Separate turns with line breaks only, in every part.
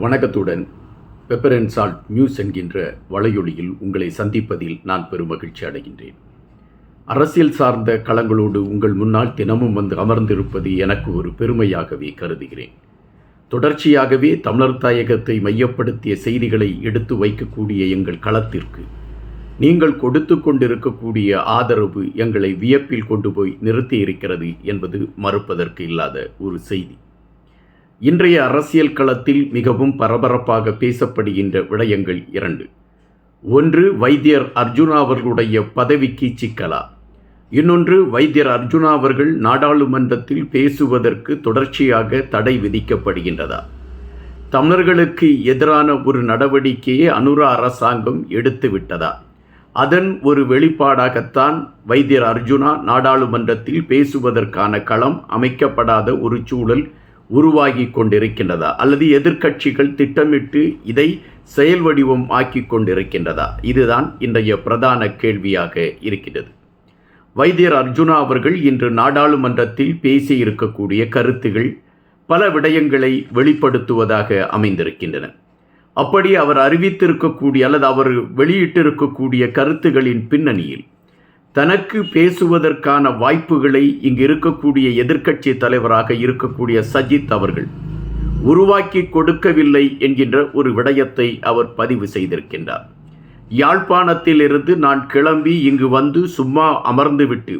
வணக்கத்துடன். Pepper and salt news என்கின்ற வலையொலியில் உங்களை சந்திப்பதில் நான் பெரும் மகிழ்ச்சி அடைகின்றேன். அரசியல் சார்ந்த களங்களோடு உங்கள் முன்னால் தினமும் வந்து அமர்ந்திருப்பது எனக்கு ஒரு பெருமையாகவே கருதுகிறேன். தொடர்ச்சியாகவே தமிழர் தாயகத்தை மையப்படுத்திய செய்திகளை எடுத்து வைக்கக்கூடிய எங்கள் களத்திற்கு நீங்கள் கொடுத்து கொண்டிருக்கக்கூடிய ஆதரவு எங்களை வியப்பில் கொண்டு போய் நிறுத்தி இருக்கிறது என்பது மறுப்பதற்கு இல்லாத ஒரு செய்தி. இன்றைய அரசியல் களத்தில் மிகவும் பரபரப்பாக பேசப்படுகின்ற விடயங்கள் இரண்டு. ஒன்று வைத்தியர் அர்ஜுனா அவர்களுடைய பதவிக்கு சிக்கலா? இன்னொன்று வைத்தியர் அர்ஜுனா அவர்கள் நாடாளுமன்றத்தில் பேசுவதற்கு தொடர்ச்சியாக தடை விதிக்கப்படுகின்றதா? தமிழர்களுக்கு எதிரான ஒரு நடவடிக்கையை அனுரா அரசாங்கம் எடுத்து விட்டதா அதன் ஒரு வெளிப்பாடாகத்தான் வைத்தியர் அர்ஜுனா நாடாளுமன்றத்தில் பேசுவதற்கான களம் அமைக்கப்படாத ஒரு சூழல் உருவாகி கொண்டிருக்கின்றதா அல்லது எதிர்க்கட்சிகள் திட்டமிட்டு இதை செயல் வடிவம் ஆக்கி கொண்டிருக்கின்றதா இதுதான் இன்றைய பிரதான கேள்வியாக இருக்கிறது வைத்தியர் அர்ஜுனா அவர்கள் இன்று நாடாளுமன்றத்தில் பேசியிருக்கக்கூடிய கருத்துகள் பல விடயங்களை வெளிப்படுத்துவதாக அமைந்திருக்கின்றன. அப்படி அவர் அறிவித்திருக்கக்கூடிய அல்லது அவர் வெளியிட்டிருக்கக்கூடிய கருத்துகளின் பின்னணியில் தனக்கு பேசுவதற்கான வாய்ப்புகளை இங்கு இருக்கக்கூடிய எதிர்க்கட்சி தலைவராக இருக்கக்கூடிய சஜித் அவர்கள் உருவாக்கி கொடுக்கவில்லை என்கின்ற ஒரு விடயத்தை அவர் பதிவு செய்திருக்கின்றார். யாழ்ப்பாணத்திலிருந்து நான் கிளம்பி இங்கு வந்து சும்மா அமர்ந்துவிட்டு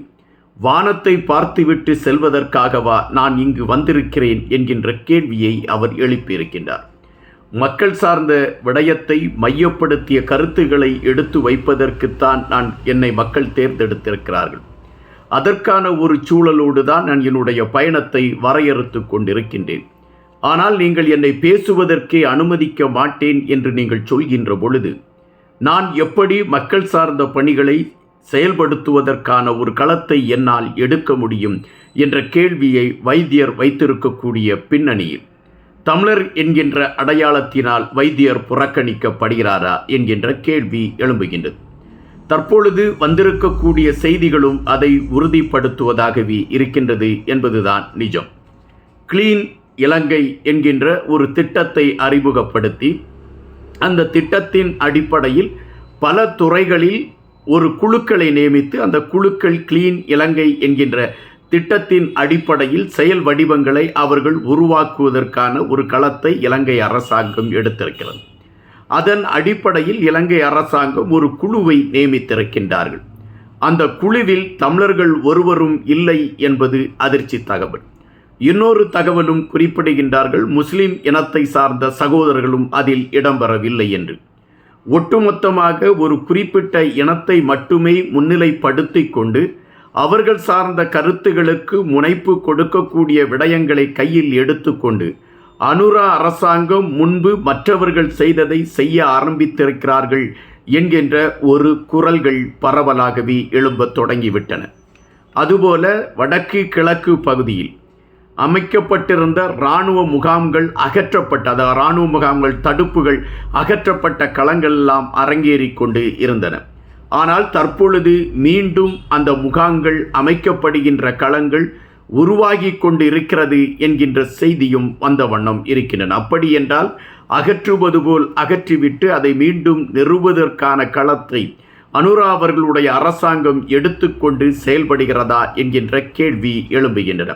வானத்தை பார்த்துவிட்டு செல்வதற்காகவா நான் இங்கு வந்திருக்கிறேன் என்கின்ற கேள்வியை அவர் எழுப்பியிருக்கின்றார். மக்கள் சார்ந்த விடயத்தை மையப்படுத்திய கருத்துக்களை எடுத்து வைப்பதற்குத்தான் நான் என்னை மக்கள் தேர்ந்தெடுத்திருக்கிறார்கள். அதற்கான ஒரு சூழலோடு தான் நான் என்னுடைய பயணத்தை வரையறுத்து கொண்டிருக்கின்றேன். ஆனால் நீங்கள் என்னை பேசுவதற்கே அனுமதிக்க மாட்டேன் என்று நீங்கள் சொல்கின்ற பொழுது நான் எப்படி மக்கள் சார்ந்த பணிகளை செயல்படுத்துவதற்கான ஒரு களத்தை என்னால் எடுக்க முடியும் என்ற கேள்வியை வைத்தியர் வைத்திருக்கக்கூடிய பின்னணியில் தமிழர் என்கின்ற அடையாளத்தினால் வைத்தியர் புறக்கணிக்கப்படுகிறாரா என்கின்ற கேள்வி எழும்புகின்றது. தற்பொழுது வந்திருக்கக்கூடிய செய்திகளும் அதை உறுதிப்படுத்துவதாகவே இருக்கின்றது என்பதுதான் நிஜம். கிளீன் இலங்கை என்கின்ற ஒரு திட்டத்தை அறிமுகப்படுத்தி அந்த திட்டத்தின் அடிப்படையில் பல துறைகளில் ஒரு குழுக்களை நியமித்து அந்த குழுக்கள் கிளீன் இலங்கை என்கின்ற திட்டத்தின் அடிப்படையில் செயல் வடிவங்களை அவர்கள் உருவாக்குவதற்கான ஒரு களத்தை இலங்கை அரசாங்கம் எடுத்திருக்கிறது. அதன் அடிப்படையில் இலங்கை அரசாங்கம் ஒரு குழுவை நியமித்திருக்கின்றார்கள். அந்த குழுவில் தமிழர்கள் ஒருவரும் இல்லை என்பது அதிர்ச்சி தகவல். இன்னொரு தகவலும் குறிப்பிடுகின்றார்கள் முஸ்லிம் இனத்தை சார்ந்த சகோதரர்களும் அதில் இடம்பெறவில்லை என்று. ஒட்டுமொத்தமாக ஒரு குறிப்பிட்ட இனத்தை மட்டுமே முன்னிலைப்படுத்தி கொண்டு அவர்கள் சார்ந்த கருத்துகளுக்கு முனைப்பு கொடுக்கக்கூடிய விடயங்களை கையில் எடுத்துக்கொண்டு அனுரா அரசாங்கம் முன்பு மற்றவர்கள் செய்ததை செய்ய ஆரம்பித்திருக்கிறார்கள் என்கின்ற ஒரு குரல்கள் பரவலாகவே எழும்பத் தொடங்கிவிட்டன. அதுபோல வடக்கு கிழக்கு பகுதியில் அமைக்கப்பட்டிருந்த இராணுவ முகாம்கள் அகற்றப்பட்ட அதாவது இராணுவ முகாம்கள் தடுப்புகள் அகற்றப்பட்ட களங்கள் எல்லாம் அரங்கேறி கொண்டு இருந்தன. ஆனால் தற்பொழுது மீண்டும் அந்த முகாங்கள் அமைக்கப்படுகின்ற களங்கள் உருவாகி கொண்டு இருக்கிறது என்கின்ற செய்தியும் வந்த வண்ணம் இருக்கின்றன. அப்படி என்றால் அகற்றுவது போல் அகற்றிவிட்டு அதை மீண்டும் நிறுவுவதற்கான களத்தை அனுரா அவர்களுடைய அரசாங்கம் எடுத்துக்கொண்டு செயல்படுகிறதா என்கின்ற கேள்வி எழும்புகின்றன.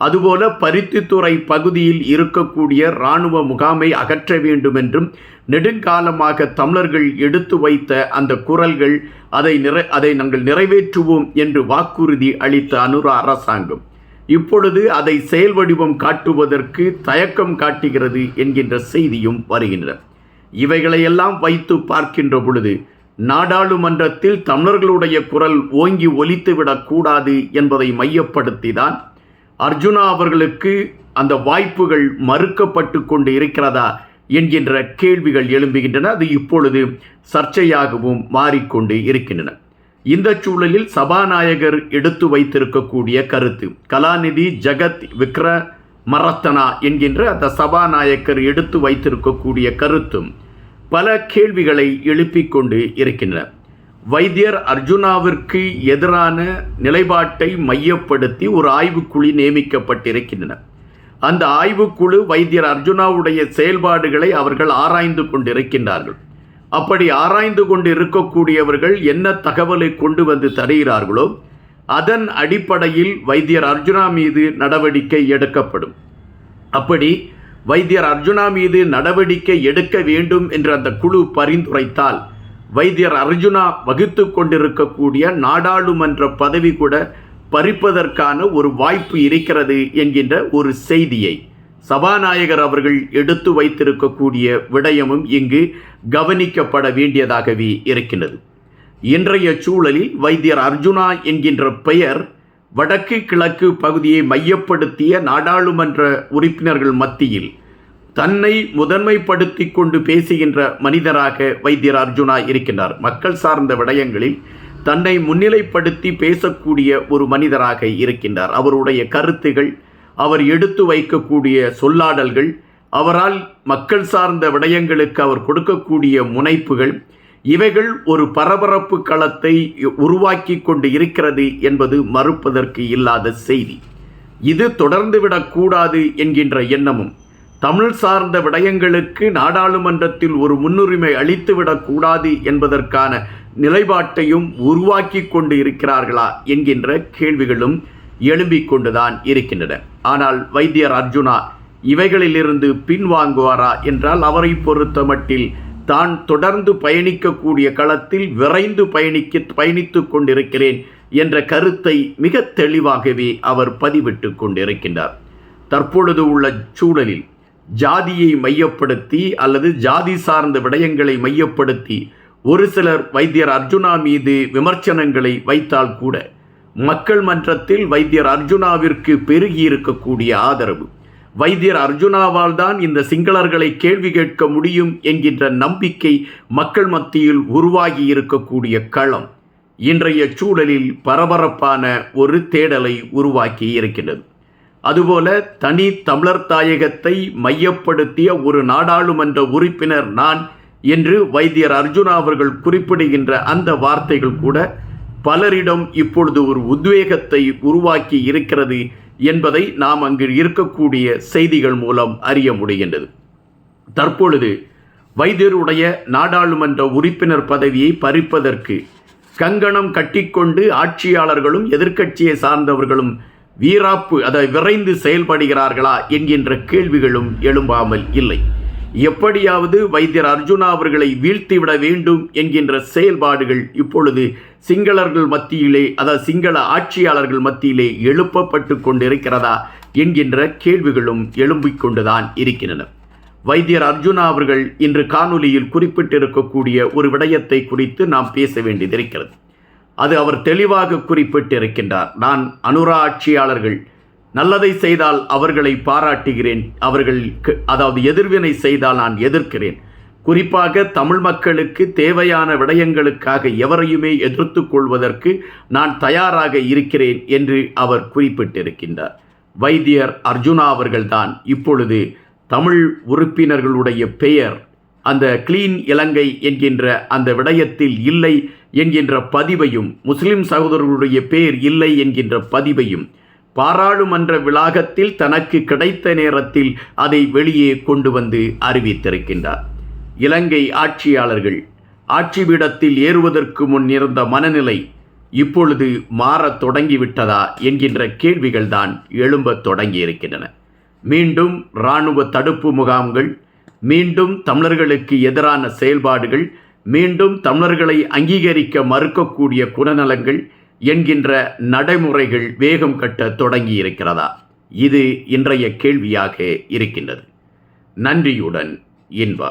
அதுபோல பருத்தித்துறை பகுதியில் இருக்கக்கூடிய இராணுவ முகாமை அகற்ற வேண்டும் என்றும் நெடுங்காலமாக தமிழர்கள் எடுத்து வைத்த அந்த குரல்கள் அதை நிறை அதை நாங்கள் நிறைவேற்றுவோம் என்று வாக்குறுதி அளித்த அனுரா அரசாங்கம். இப்பொழுது அதை செயல் வடிவம் காட்டுவதற்கு தயக்கம் காட்டுகிறது என்கின்ற செய்தியும் வருகின்றன. இவைகளையெல்லாம் வைத்து பார்க்கின்ற பொழுது நாடாளுமன்றத்தில் தமிழர்களுடைய குரல் ஓங்கி ஒலித்துவிடக்கூடாது என்பதை மையப்படுத்திதான் அர்ஜுனா அவர்களுக்கு அந்த வாய்ப்புகள் மறுக்கப்பட்டு கொண்டு இருக்கிறதா என்கின்ற கேள்விகள் எழும்புகின்றன. அது இப்பொழுது சர்ச்சையாகவும் மாறிக்கொண்டு இருக்கின்றன. இந்த சூழலில் சபாநாயகர் எடுத்து வைத்திருக்கக்கூடிய கருத்து கலாநிதி ஜெகத் விக்ர மரத்தனா என்கின்ற அந்த சபாநாயகர் எடுத்து வைத்திருக்கக்கூடிய கருத்தும் பல கேள்விகளை எழுப்பிக் கொண்டு இருக்கின்றன. வைத்தியர் அர்ஜுனாவிற்கு எதிரான நிலைப்பாட்டை மையப்படுத்தி ஒரு ஆய்வுக்குழு நியமிக்கப்பட்டிருக்கின்றன. அந்த ஆய்வுக்குழு வைத்தியர் அர்ஜுனாவுடைய செயல்பாடுகளை அவர்கள் ஆராய்ந்து கொண்டிருக்கின்றார்கள். அப்படி ஆராய்ந்து கொண்டு இருக்கக்கூடியவர்கள் என்ன தகவலை கொண்டு வந்து தருகிறார்களோ அதன் அடிப்படையில் வைத்தியர் அர்ஜுனா மீது நடவடிக்கை எடுக்கப்படும். அப்படி வைத்தியர் அர்ஜுனா மீது நடவடிக்கை எடுக்க வேண்டும் என்று அந்த குழு பரிந்துரைத்தால் வைத்தியர் அர்ஜுனா வகித்து கொண்டிருக்கக்கூடிய நாடாளுமன்ற பதவி கூட பறிப்பதற்கான ஒரு வாய்ப்பு இருக்கிறது என்கின்ற ஒரு செய்தியை சபாநாயகர் அவர்கள் எடுத்து வைத்திருக்கக்கூடிய விடயமும் இங்கு கவனிக்கப்பட வேண்டியதாகவே இருக்கின்றது. இன்றைய சூழலில் வைத்தியர் அர்ஜுனா என்கின்ற பெயர் வடக்கு கிழக்கு பகுதியை மையப்படுத்திய நாடாளுமன்ற உறுப்பினர்கள் மத்தியில் தன்னை முதன்மைப்படுத்தி கொண்டு பேசுகின்ற மனிதராக வைத்தியர் அர்ஜுனா இருக்கின்றார். மக்கள் சார்ந்த விடயங்களில் தன்னை முன்னிலைப்படுத்தி பேசக்கூடிய ஒரு மனிதராக இருக்கின்றார். அவருடைய கருத்துகள் அவர் எடுத்து வைக்கக்கூடிய சொல்லாடல்கள் அவரால் மக்கள் சார்ந்த விடயங்களுக்கு அவர் கொடுக்கக்கூடிய முனைப்புகள் இவைகள் ஒரு பரபரப்பு களத்தை உருவாக்கி கொண்டு இருக்கிறது என்பது மறுப்பதற்கு இல்லாத செய்தி. இது தொடர்ந்துவிடக்கூடாது என்கின்ற எண்ணமும் தமிழ் சார்ந்த விடயங்களுக்கு நாடாளுமன்றத்தில் ஒரு முன்னுரிமை அளித்துவிடக்கூடாது என்பதற்கான நிலைப்பாட்டையும் உருவாக்கி கொண்டு இருக்கிறார்களா என்கின்ற கேள்விகளும் எழும்பிக் கொண்டுதான் இருக்கின்றன. ஆனால் வைத்தியர் அர்ஜுனா இவைகளிலிருந்து பின்வாங்குவாரா என்றால் அவரை பொறுத்த மட்டில் தான் தொடர்ந்து பயணிக்கக்கூடிய களத்தில் விரைந்து பயணிக்க பயணித்து கொண்டிருக்கிறேன் என்ற கருத்தை மிக தெளிவாகவே அவர் பதிவிட்டு கொண்டிருக்கின்றார். தற்பொழுது உள்ள சூழலில் ஜாதியை மையப்படுத்தி அல்லது ஜாதி சார்ந்த விடயங்களை மையப்படுத்தி ஒரு சிலர் வைத்தியர் அர்ஜுனா மீது விமர்சனங்களை வைத்தால் கூட மக்கள் மன்றத்தில் வைத்தியர் அர்ஜுனாவிற்கு பெருகி இருக்கக்கூடிய ஆதரவு. வைத்தியர் அர்ஜுனாவால் தான் இந்த சிங்களர்களை கேள்வி கேட்க முடியும் என்கின்ற நம்பிக்கை மக்கள் மத்தியில் உருவாகி இருக்கக்கூடிய களம். இன்றைய சூழலில் பரபரப்பான ஒரு தேடலை உருவாக்கி இருக்கின்றது. அதுபோல தனி தமிழர் தாயகத்தை மையப்படுத்திய ஒரு நாடாளுமன்ற உறுப்பினர் நான் என்று வைத்தியர் அர்ஜுனா அவர்கள் குறிப்பிடுகின்ற அந்த வார்த்தைகள் கூட பலரிடம் இப்பொழுது ஒரு உத்வேகத்தை உருவாக்கி இருக்கிறது என்பதை நாம் அங்கு இருக்கக்கூடிய செய்திகள் மூலம் அறிய முடிகின்றது. தற்பொழுது வைத்தியருடைய நாடாளுமன்ற உறுப்பினர் பதவியை பறிப்பதற்கு கங்கணம் கட்டிக்கொண்டு ஆட்சியாளர்களும் எதிர்க்கட்சியை சார்ந்தவர்களும் வீராப்பு அதை விரைந்து செயல்படுகிறார்களா என்கின்ற கேள்விகளும் எழும்பாமல் இல்லை. எப்படியாவது வைத்தியர் அர்ஜுனா அவர்களை வீழ்த்திவிட வேண்டும் என்கின்ற செயல்பாடுகள் இப்பொழுது சிங்களர்கள் மத்தியிலே அதாவது சிங்கள ஆட்சியாளர்கள் மத்தியிலே எழுப்பப்பட்டு கொண்டிருக்கிறதா என்கின்ற கேள்விகளும் எழும்பிக் கொண்டுதான் இருக்கின்றன. வைத்தியர் அர்ஜுனா அவர்கள் இன்று காணொலியில் குறிப்பிட்டிருக்கக்கூடிய ஒரு விடயத்தை குறித்து நாம் பேச வேண்டியதிருக்கிறது அது அவர் தெளிவாக குறிப்பிட்டிருக்கின்றார். நான் அனுரா ஆட்சியாளர்கள் நல்லதை செய்தால் அவர்களை பாராட்டுகிறேன். அவர்கள் அதாவது எதிர்வினை செய்தால் நான் எதிர்க்கிறேன். குறிப்பாக தமிழ் மக்களுக்கு தேவையான விடயங்களுக்காக எவரையுமே எதிர்த்து கொள்வதற்கு நான் தயாராக இருக்கிறேன் என்று அவர் குறிப்பிட்டிருக்கின்றார். வைத்தியர் அர்ஜுனா அவர்கள்தான் இப்பொழுது தமிழ் உறுப்பினர்களுடைய பெயர் அந்த கிளீன் இலங்கை என்கின்ற அந்த விடயத்தில் இல்லை என்கின்ற பதிவையும் முஸ்லிம் சகோதரர்களுடைய பேர் இல்லை என்கின்ற பதிவையும் பாராளுமன்ற விளாகத்தில் தனக்கு கிடைத்த நேரத்தில் அதை வெளியே கொண்டு வந்து அறிவித்திருக்கின்றார். இலங்கை ஆட்சியாளர்கள் ஆட்சி பீடத்தில் ஏறுவதற்கு முன் இருந்த மனநிலை இப்பொழுது மாறத் தொடங்கிவிட்டதா என்கின்ற கேள்விகள்தான் எழும்பத் தொடங்கியிருக்கின்றன. மீண்டும் இராணுவ தடுப்பு முகாம்கள் மீண்டும் தமிழர்களுக்கு எதிரான செயல்பாடுகள் மீண்டும் தமிழர்களை அங்கீகரிக்க மறுக்கக்கூடிய குணநலங்கள் என்கின்ற நடைமுறைகள் வேகம் கட்ட தொடங்கி இருக்கிறதா இது இன்றைய கேள்வியாக இருக்கின்றது. நன்றியுடன் இன்பா